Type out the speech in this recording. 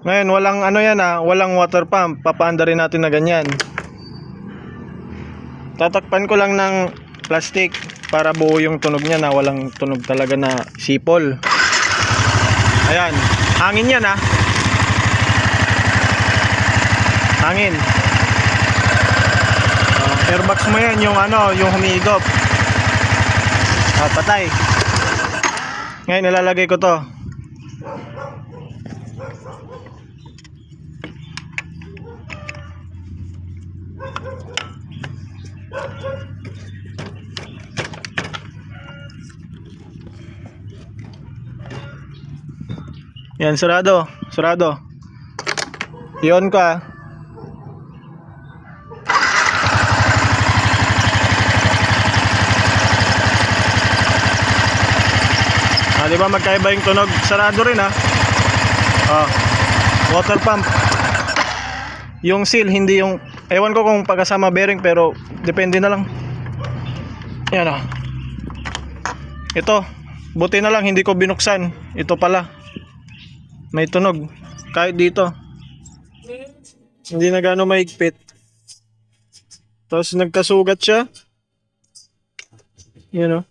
Ngayon, walang ano yan ah, walang water pump. Papaanda rin natin na ganyan. Tatakpan ko lang ng plastic para buo yung tunog niya na walang tunog talaga na sipol. Ayan, hangin yan ah. Hangin. Uh, airbox mo yan yung ano, yung humigop. Ah, patay. Ngayon ilalagay ko to. Yan, sarado. Sarado. Iyon ka. Ah, di ba magkaiba yung tunog? Sarado rin ah. Ah. Water pump. Yung seal, hindi yung... Ewan ko kung pagkasama bearing pero depende na lang. Yan ah. Ito. Buti na lang hindi ko binuksan. Ito pala. May tunog. Kahit dito. Hindi na gano'ng maigpit. Tapos nagkasugat siya. Yan oh.